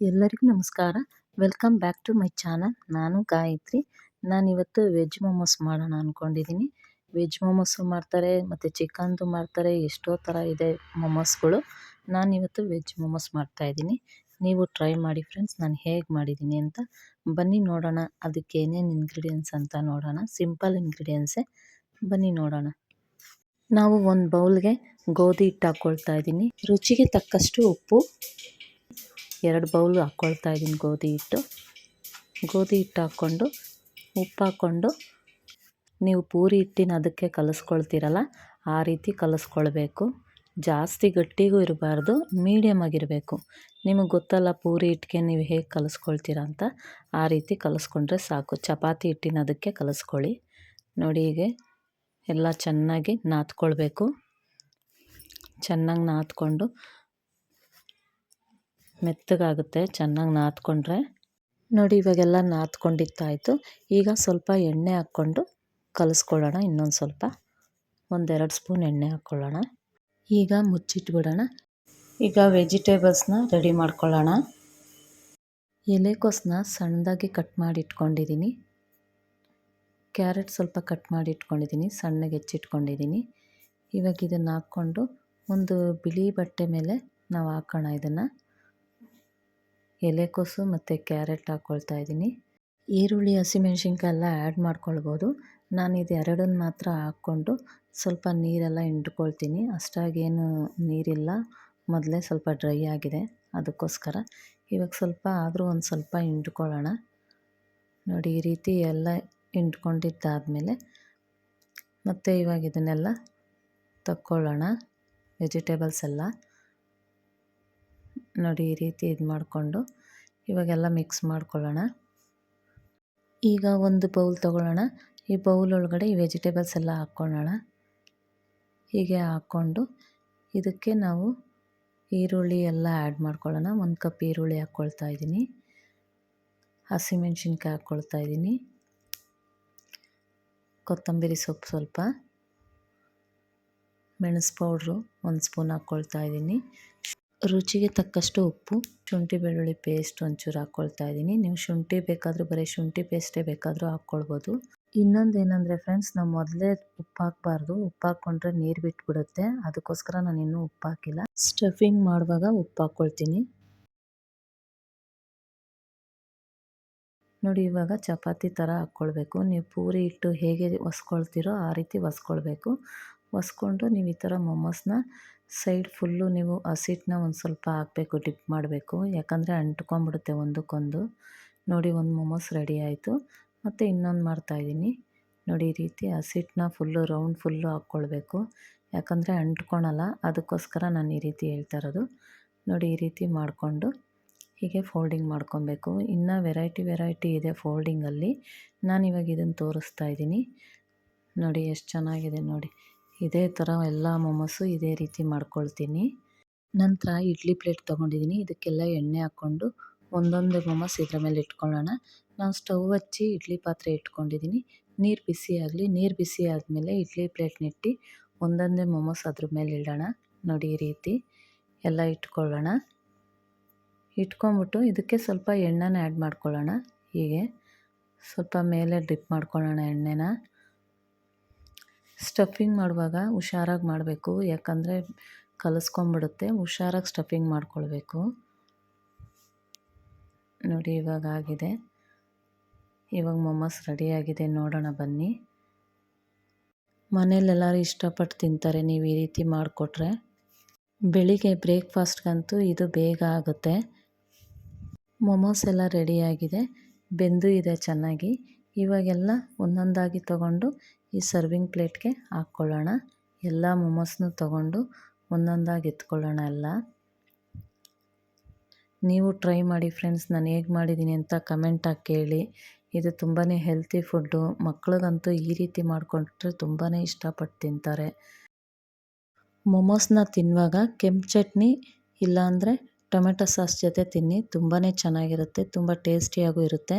ಎಲ್ಲರಿಗೂ ನಮಸ್ಕಾರ. Welcome back to my channel. ನಾನು ಗಾಯತ್ರಿ. ನಾನಿವತ್ತು ವೆಜ್ ಮೋಮೋಸ್ ಮಾಡೋಣ ಅಂದ್ಕೊಂಡಿದ್ದೀನಿ ವೆಜ್ ಮೋಮೋಸು ಮಾಡ್ತಾರೆ, ಮತ್ತು ಚಿಕನ್ದು ಮಾಡ್ತಾರೆ, ಎಷ್ಟೋ ಥರ ಇದೆ ಮೊಮೋಸ್ಗಳು. ನಾನಿವತ್ತು ವೆಜ್ ಮೋಮೋಸ್ ಮಾಡ್ತಾಯಿದ್ದೀನಿ ನೀವು ಟ್ರೈ ಮಾಡಿ ಫ್ರೆಂಡ್ಸ್, ನಾನು ಹೇಗೆ ಮಾಡಿದ್ದೀನಿ ಅಂತ. ಬನ್ನಿ ನೋಡೋಣ. ಅದಕ್ಕೆ ಏನೇನು ಇಂಗ್ರೀಡಿಯೆಂಟ್ಸ್ ಅಂತ ನೋಡೋಣ. ಸಿಂಪಲ್ ಇಂಗ್ರೀಡಿಯೆಂಟ್ಸೇ ಬನ್ನಿ ನೋಡೋಣ. ನಾವು ಒಂದು ಬೌಲ್ಗೆ ಗೋಧಿ ಹಿಟ್ಟು ಹಾಕ್ಕೊಳ್ತಾ ಇದ್ದೀನಿ. ರುಚಿಗೆ ತಕ್ಕಷ್ಟು ಉಪ್ಪು ಎರಡು ಬೌಲ್ ಹಾಕ್ಕೊಳ್ತಾ ಇದ್ದೀನಿ ಗೋಧಿ ಹಿಟ್ಟು. ಗೋಧಿ ಹಿಟ್ಟು ಹಾಕ್ಕೊಂಡು ಉಪ್ಪು ಹಾಕ್ಕೊಂಡು ನೀವು ಪೂರಿ ಹಿಟ್ಟಿನ ಅದಕ್ಕೆ ಕಲಿಸ್ಕೊಳ್ತೀರಲ್ಲ, ಆ ರೀತಿ ಕಲಿಸ್ಕೊಳ್ಬೇಕು. ಜಾಸ್ತಿ ಗಟ್ಟಿಗೂ ಇರಬಾರ್ದು ಮೀಡಿಯಮ್ ಆಗಿರಬೇಕು. ನಿಮಗೆ ಗೊತ್ತಲ್ಲ ಪೂರಿ ಹಿಟ್ಟಿಗೆ ನೀವು ಹೇಗೆ ಕಲಿಸ್ಕೊಳ್ತೀರ ಅಂತ, ಆ ರೀತಿ ಕಲಿಸ್ಕೊಂಡ್ರೆ ಸಾಕು. ಚಪಾತಿ ಹಿಟ್ಟಿನ ಅದಕ್ಕೆ ಕಲಿಸ್ಕೊಳ್ಳಿ. ನೋಡಿ ಹೀಗೆ ಎಲ್ಲ ಚೆನ್ನಾಗಿ ನಾದ್ಕೊಳ್ಬೇಕು ಚೆನ್ನಾಗಿ ನಾದ್ಕೊಂಡು ಮೆತ್ತಗಾಗುತ್ತೆ, ಚೆನ್ನಾಗಿ ನಾದ್ಕೊಂಡ್ರೆ. ನೋಡಿ, ಇವಾಗೆಲ್ಲ ನಾದ್ಕೊಂಡಿತ್ತಾಯಿತು ಈಗ ಸ್ವಲ್ಪ ಎಣ್ಣೆ ಹಾಕ್ಕೊಂಡು ಕಲಿಸ್ಕೊಳ್ಳೋಣ, ಇನ್ನೊಂದು ಸ್ವಲ್ಪ. ಒಂದೆರಡು ಸ್ಪೂನ್ ಎಣ್ಣೆ ಹಾಕ್ಕೊಳ್ಳೋಣ. ಈಗ ಮುಚ್ಚಿಟ್ಬಿಡೋಣ. ಈಗ ವೆಜಿಟೇಬಲ್ಸ್ನ ರೆಡಿ ಮಾಡ್ಕೊಳ್ಳೋಣ. ಎಲೆಕೋಸನ್ನ ಸಣ್ಣದಾಗಿ ಕಟ್ ಮಾಡಿ ಇಟ್ಕೊಂಡಿದ್ದೀನಿ ಕ್ಯಾರೆಟ್ ಸ್ವಲ್ಪ ಕಟ್ ಮಾಡಿ ಇಟ್ಕೊಂಡಿದ್ದೀನಿ ಸಣ್ಣಗೆ ಹೆಚ್ಚಿಟ್ಕೊಂಡಿದ್ದೀನಿ. ಇವಾಗ ಇದನ್ನು ಹಾಕ್ಕೊಂಡು ಒಂದು ಬಿಳಿ ಬಟ್ಟೆ ಮೇಲೆ ನಾವು ಹಾಕೋಣ ಇದನ್ನು. ಎಲೆಕೋಸು ಮತ್ತು ಕ್ಯಾರೆಟ್ ಹಾಕ್ಕೊಳ್ತಾ ಇದ್ದೀನಿ. ಈರುಳ್ಳಿ ಹಸಿಮೆಣ್ಸಿನ್ಕಾಯಿ ಎಲ್ಲ ಆ್ಯಡ್ ಮಾಡ್ಕೊಳ್ಬೋದು. ನಾನು ಇದು ಎರಡನ್ನು ಮಾತ್ರ ಹಾಕ್ಕೊಂಡು ಸ್ವಲ್ಪ ನೀರೆಲ್ಲ ಹಿಂಡ್ಕೊಳ್ತೀನಿ. ಅಷ್ಟಾಗೇನು ನೀರಿಲ್ಲ. ಮೊದಲೇ ಸ್ವಲ್ಪ ಡ್ರೈ ಆಗಿದೆ. ಅದಕ್ಕೋಸ್ಕರ ಇವಾಗ ಸ್ವಲ್ಪ ಆದರೂ ಒಂದು ಸ್ವಲ್ಪ ಹಿಂಡ್ಕೊಳ್ಳೋಣ. ನೋಡಿ, ಈ ರೀತಿ ಎಲ್ಲ ಹಿಂಡ್ಕೊಂಡಿದ್ದಾದಮೇಲೆ ಮತ್ತು ಇವಾಗ ಇದನ್ನೆಲ್ಲ ತಕ್ಕೊಳ್ಳೋಣ. ವೆಜಿಟೇಬಲ್ಸ್ ಎಲ್ಲ. ನೋಡಿ ಈ ರೀತಿ ಇದು ಮಾಡಿಕೊಂಡು ಇವಾಗೆಲ್ಲ ಮಿಕ್ಸ್ ಮಾಡ್ಕೊಳ್ಳೋಣ. ಈಗ ಒಂದು ಬೌಲ್ ತೊಗೊಳ್ಳೋಣ. ಈ ಬೌಲ್ ಒಳಗಡೆ ಈ ವೆಜಿಟೇಬಲ್ಸ್ ಎಲ್ಲ ಹಾಕ್ಕೊಳ್ಳೋಣ. ಹೀಗೆ ಹಾಕ್ಕೊಂಡು ಇದಕ್ಕೆ ನಾವು ಈರುಳ್ಳಿ ಎಲ್ಲ ಆ್ಯಡ್ ಮಾಡ್ಕೊಳ್ಳೋಣ. ಒಂದು ಕಪ್ ಈರುಳ್ಳಿ ಹಾಕ್ಕೊಳ್ತಾ ಇದ್ದೀನಿ. ಹಸಿಮೆಣ್ಸಿನ್ಕಾಯಿ ಹಾಕ್ಕೊಳ್ತಾ ಇದ್ದೀನಿ. ಕೊತ್ತಂಬರಿ ಸೊಪ್ಪು ಸ್ವಲ್ಪ. ಮೆಣಸು ಪೌಡ್ರು ಒಂದು ಸ್ಪೂನ್ ಹಾಕ್ಕೊಳ್ತಾ ಇದ್ದೀನಿ. ರುಚಿಗೆ ತಕ್ಕಷ್ಟು ಉಪ್ಪು, ಶುಂಠಿ, ಬೆಳ್ಳುಳ್ಳಿ ಪೇಸ್ಟ್ ಒಂಚೂರು ಹಾಕ್ಕೊಳ್ತಾ ಇದ್ದೀನಿ. ನೀವು ಶುಂಠಿ ಬೇಕಾದರೂ ಬರೀ ಶುಂಠಿ ಪೇಸ್ಟೇ ಬೇಕಾದರೂ ಹಾಕ್ಕೊಳ್ಬೋದು. ಇನ್ನೊಂದು ಏನಂದರೆ ಫ್ರೆಂಡ್ಸ್ ನಾವು ಮೊದಲೇ ಉಪ್ಪು ಹಾಕಬಾರ್ದು. ಉಪ್ಪು ಹಾಕ್ಕೊಂಡ್ರೆ ನೀರು ಬಿಟ್ಬಿಡುತ್ತೆ. ಅದಕ್ಕೋಸ್ಕರ ನಾನು ಇನ್ನೂ ಉಪ್ಪು ಹಾಕಿಲ್ಲ. ಸ್ಟಫಿಂಗ್ ಮಾಡುವಾಗ ಉಪ್ಪು ಹಾಕ್ಕೊಳ್ತೀನಿ. ನೋಡಿ, ಇವಾಗ ಚಪಾತಿ ಥರ ಹಾಕ್ಕೊಳ್ಬೇಕು. ನೀವು ಪೂರಿ ಇಟ್ಟು ಹೇಗೆ ಒಸ್ಕೊಳ್ತೀರೋ ಆ ರೀತಿ ಒಸ್ಕೊಳ್ಬೇಕು ಒಸ್ಕೊಂಡು ನೀವು ಈ ಥರ ಮೊಮೋಸ್ನ ಸೈಡ್ ಫುಲ್ಲು ನೀವು ಹಸಿಟ್ಟನ್ನ ಒಂದು ಸ್ವಲ್ಪ ಹಾಕ್ಬೇಕು, ಡಿಪ್ ಮಾಡಬೇಕು. ಯಾಕಂದರೆ ಅಂಟ್ಕೊಂಬಿಡುತ್ತೆ ಒಂದಕ್ಕೊಂದು. ನೋಡಿ, ಒಂದು ಮೊಮೋಸ್ ರೆಡಿ ಆಯಿತು. ಮತ್ತು ಇನ್ನೊಂದು ಮಾಡ್ತಾಯಿದ್ದೀನಿ ನೋಡಿ, ಈ ರೀತಿ ಹಸಿಟ್ಟನ್ನ ಫುಲ್ಲು, ರೌಂಡ್ ಫುಲ್ಲು ಹಾಕ್ಕೊಳ್ಬೇಕು. ಯಾಕಂದರೆ ಅಂಟ್ಕೊಳಲ್ಲ, ಅದಕ್ಕೋಸ್ಕರ ನಾನು ಈ ರೀತಿ ಹೇಳ್ತಾ ಇರೋದು. ನೋಡಿ, ಈ ರೀತಿ ಮಾಡಿಕೊಂಡು ಹೀಗೆ ಫೋಲ್ಡಿಂಗ್ ಮಾಡ್ಕೊಬೇಕು ಇನ್ನು ವೆರೈಟಿ ವೆರೈಟಿ ಇದೆ ಫೋಲ್ಡಿಂಗಲ್ಲಿ. ನಾನು ಇವಾಗ ಇದನ್ನು ತೋರಿಸ್ತಾ ಇದ್ದೀನಿ. ನೋಡಿ, ಎಷ್ಟು ಚೆನ್ನಾಗಿದೆ ನೋಡಿ. ಇದೇ ಥರ ಎಲ್ಲ ಮೊಮೊಸು ಇದೇ ರೀತಿ ಮಾಡ್ಕೊಳ್ತೀನಿ. ನಂತರ ಇಡ್ಲಿ ಪ್ಲೇಟ್ ತೊಗೊಂಡಿದ್ದೀನಿ. ಇದಕ್ಕೆಲ್ಲ ಎಣ್ಣೆ ಹಾಕ್ಕೊಂಡು ಒಂದೊಂದೇ ಮೊಮೋಸ್ ಇದ್ರ ಮೇಲೆ ಇಟ್ಕೊಳ್ಳೋಣ. ನಾವು ಸ್ಟವ್ ಹಚ್ಚಿ ಇಡ್ಲಿ ಪಾತ್ರೆ ಇಟ್ಕೊಂಡಿದ್ದೀನಿ. ನೀರು ಬಿಸಿ ಆಗಲಿ, ನೀರು ಬಿಸಿ ಆದಮೇಲೆ ಇಡ್ಲಿ ಪ್ಲೇಟ್ನಿಟ್ಟು ಒಂದೊಂದೇ ಮೊಮೋಸ್ ಅದ್ರ ಮೇಲೆ ಇಡೋಣ. ನೋಡಿ ಈ ರೀತಿ ಎಲ್ಲ ಇಟ್ಕೊಳ್ಳೋಣ. ಇಟ್ಕೊಂಬಿಟ್ಟು ಇದಕ್ಕೆ ಸ್ವಲ್ಪ ಎಣ್ಣೆನ ಆ್ಯಡ್ ಮಾಡ್ಕೊಳ್ಳೋಣ. ಹೀಗೆ ಸ್ವಲ್ಪ ಮೇಲೆ ಡ್ರಿಪ್ ಮಾಡ್ಕೊಳ್ಳೋಣ ಎಣ್ಣೆನ. ಸ್ಟಫಿಂಗ್ ಮಾಡುವಾಗ ಹುಷಾರಾಗಿ ಮಾಡಬೇಕು. ಯಾಕಂದರೆ ಕಲಸ್ಕೊಂಬಿಡುತ್ತೆ ಹುಷಾರಾಗಿ ಸ್ಟಫಿಂಗ್ ಮಾಡ್ಕೊಳ್ಬೇಕು. ನೋಡಿ, ಇವಾಗ ಆಗಿದೆ. ಇವಾಗ ಮೊಮೋಸ್ ರೆಡಿಯಾಗಿದೆ ನೋಡೋಣ, ಬನ್ನಿ. ಮನೇಲೆಲ್ಲರೂ ಇಷ್ಟಪಟ್ಟು ತಿಂತಾರೆ. ನೀವು ಈ ರೀತಿ ಮಾಡಿಕೊಟ್ರೆ ಬೆಳಿಗ್ಗೆ ಬ್ರೇಕ್ಫಾಸ್ಟ್ಗಂತೂ ಇದು ಬೇಗ ಆಗುತ್ತೆ. ಮೊಮೋಸ್ ಎಲ್ಲ ರೆಡಿಯಾಗಿದೆ ಬೆಂದು ಇದೆ ಚೆನ್ನಾಗಿ. ಇವಾಗೆಲ್ಲ ಒಂದೊಂದಾಗಿ ತಗೊಂಡು ಈ ಸರ್ವಿಂಗ್ ಪ್ಲೇಟ್ಗೆ ಹಾಕ್ಕೊಳ್ಳೋಣ. ಎಲ್ಲ ಮೊಮೋಸ್ನು ತಗೊಂಡು ಒಂದೊಂದಾಗಿ ಎತ್ಕೊಳ್ಳೋಣ ಎಲ್ಲ. ನೀವು ಟ್ರೈ ಮಾಡಿ ಫ್ರೆಂಡ್ಸ್ ನಾನು ಹೇಗೆ ಮಾಡಿದ್ದೀನಿ ಅಂತ ಕಮೆಂಟಾಗಿ ಕೇಳಿ. ಇದು ತುಂಬಾ ಹೆಲ್ತಿ ಫುಡ್ಡು ಮಕ್ಳಿಗಂತೂ ಈ ರೀತಿ ಮಾಡಿಕೊಂಡ್ರೆ ತುಂಬಾ ಇಷ್ಟಪಟ್ಟು ತಿಂತಾರೆ. ಮೊಮೋಸ್ನ ತಿನ್ನುವಾಗ ಕೆಂಪು ಚಟ್ನಿ ಇಲ್ಲಾಂದರೆ ಟೊಮೆಟೊ ಸಾಸ್ ಜೊತೆ ತಿನ್ನಿ. ತುಂಬಾ ಚೆನ್ನಾಗಿರುತ್ತೆ, ತುಂಬ ಟೇಸ್ಟಿಯಾಗೂ ಇರುತ್ತೆ.